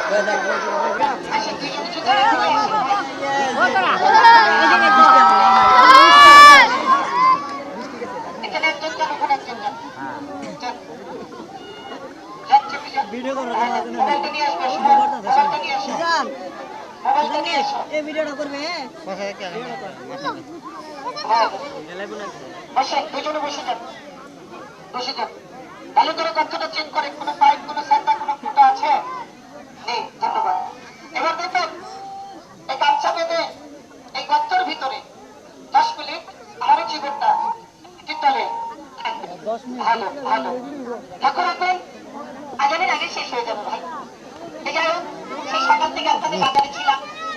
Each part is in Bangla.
যান যান। যাচ্ছে কি যান? মোবাইলটা নিয়ে আসবে মোবাইলটা নিয়ে আসো মোবাইলটা নিয়ে আসো এই ভিডিওটা করবে বসে দুজনে বসে যান বসে যান ভালো করে গর্তটা চেক করে, কোনো পাইপ, কোনো সাইডটা কোনো ফুটা আছে নেই ধন্যবাদ এবার দেখুন এই গামছা বেঁধে এই গর্তর ভিতরে দশ মিনিট আমার জীবনটা তিতলে ভালো ভালো লক্ষ্য রাখবেন আগামীর আগে শেষ হয়ে যাবে ভাই ঠিক আছে সেই সকাল থেকে আপনাদের বাজারে ছিলাম তালি মারিস না কোনো কথা ভাষায় কোনো ভুল ত্রুটি করে থাকি ছোট ভাই ছেলে সন্তান হিসাবে ক্ষমা করবেন কেননা ক্ষমাই হচ্ছে মহাত্মার লক্ষণ ধন্যবাদ খেলা রাখেন খেলার জগতে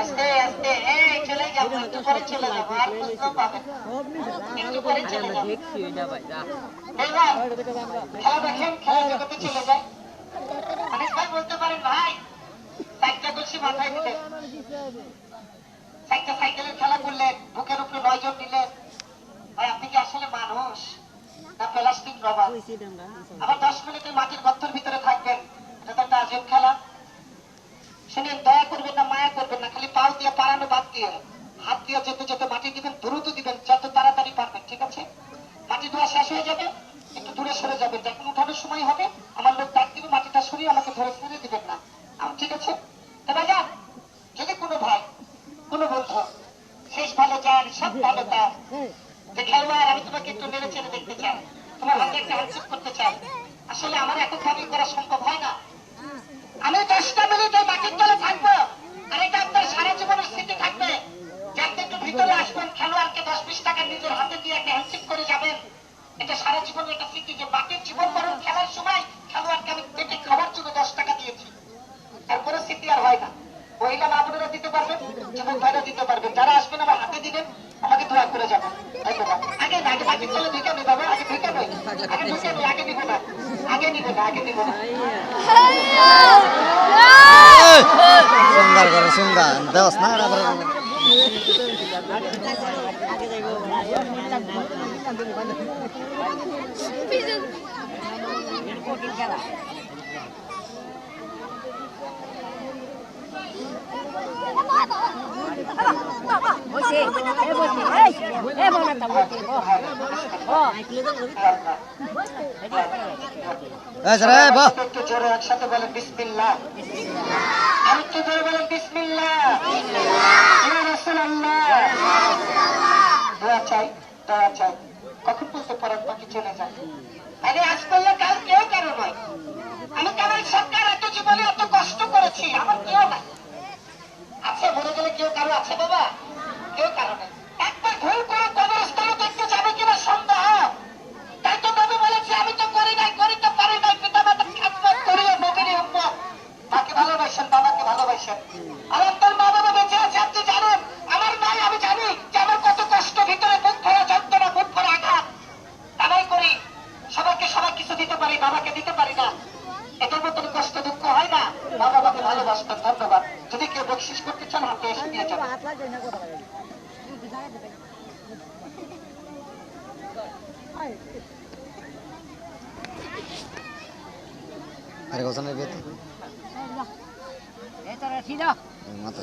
আস্তে আস্তে এই চলে যাব একটু পরে চলে যাব আর প্রশ্ন পাবেন একটু পরে চলে যাব এবার খেলা দেখেন খেলা জগতে চলে যায় অনেক ভাই বলতে পারেন ভাই সাইকেল করছি মাটি ধোয়া শেষ হয়ে যাবে দূরে সরে যাবেন সময় হবে, আমার লোক ডাক দিবে, মাটিটা সরিয়ে আমাকে ধরে ফিরে দিবেন না। ঠিক আছে তবে যান যদি কোনো ভাই কোনো বন্ধু শেষ ভালো যান সব ভালো তার যে খেলোয়াড় আমি তোমাকে একটু নেড়ে চেড়ে দেখতে চাই তোমার হাতে একটা হ্যান্ডশেক করতে চাই আসলে খাবি করা সম্ভব হয় না। আমি দশটা মিনিট এই মাটির তলে থাকব, আর এটা আপনার সারা জীবনের স্মৃতি থাকবে যে আপনি একটু ভিতরে আসবেন, খেলোয়াড়কে দশ বিশ টাকা নিজের হাতে দিয়ে একটা হ্যান্ডশেক করে যাবেন। এটা সারা জীবনের একটা স্মৃতি যে বাকির জীবন মরণ খেলার সময় খেলোয়াড়কে আমি পেটে খাবার জন্য দশ টাকা দিয়েছি। আর তারপরে স্মৃতি আর হয় না। মহিলা মা বোনেরা দিতে পারবেন, যুবক ভাইরা দিতে পারবেন। যারা আসবেন, আমার হাতে দিবেন, আমাকে দোয়া করে যাবেন। আগে আগে বাকি চলে ঢুকে নেই বাবা, আগে ঢুকে নই আগে ঢুকে নই আগে নিব না আগে নিব না আগে নিব না সুন্দর করে সুন্দর দেওস না জোরে একসাথে বলেন, বিসমিল্লাহ। আমি একটু জোরে বলেন, বিসমিল্লাহ। দোয়া চাই দোয়া চাই। কখন বলতে পরার বাকি আরে, আজ করলে কাল কেউ কারও নয়। আমি কামাল সরকার এত জীবনে এত কষ্ট করেছি, আমার কেউ নাই। আছে, মরে গেলে কেউ কারও আছে বাবা? কেউ কারও নেই। একবার ভুল কবরস্থানে দেখতে যাবে কিনা সন্দেহ তাই তো নবী বলেছে আমি তো করি নাই করিতে পারি নাই পিতা মাতা খাদমত করিয়া নবীর উম্মত মাকে ভালোবাসেন বাবাকে ভালোবাসেন আর আপনার মা বাবা বেঁচে আছে আপনি জানেন আমার নাই আমি জানি যে আমার কত কষ্ট ভিতরে বুক ভরা যন্ত্রণা বুক ভরা আঘাত তাই করি সবাইকে সবাই কিছু দিতে পারি বাবাকে দিতে পারি না এটার মতন কষ্ট দুঃখ হয় না মা বাবাকে ভালোবাসতেন ধন্যবাদ। যদি কেউ বকশিস করতে চান হাতে এসে দিয়ে আরে বিয়েতে? মাথা।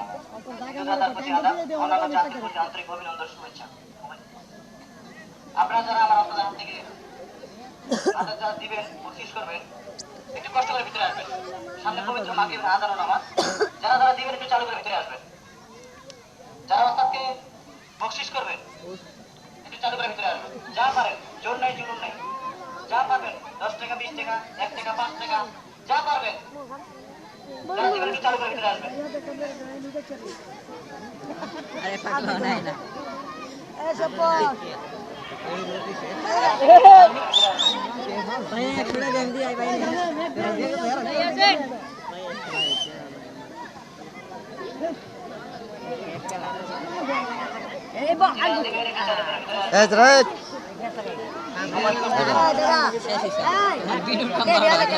যারা আমার চালু করে ভিতরে আসবেন যা পারেন জোর নাই যা পারবেন দশ টাকা বিশ টাকা এক টাকা পাঁচ টাকা যা পারবেন যারা দিবেন একটু চালু করে ভিতরে আসবেন এই যে রে এ রে রে সিঙ্গার সিঙ্গার তোরা লাগাতে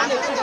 Gracias.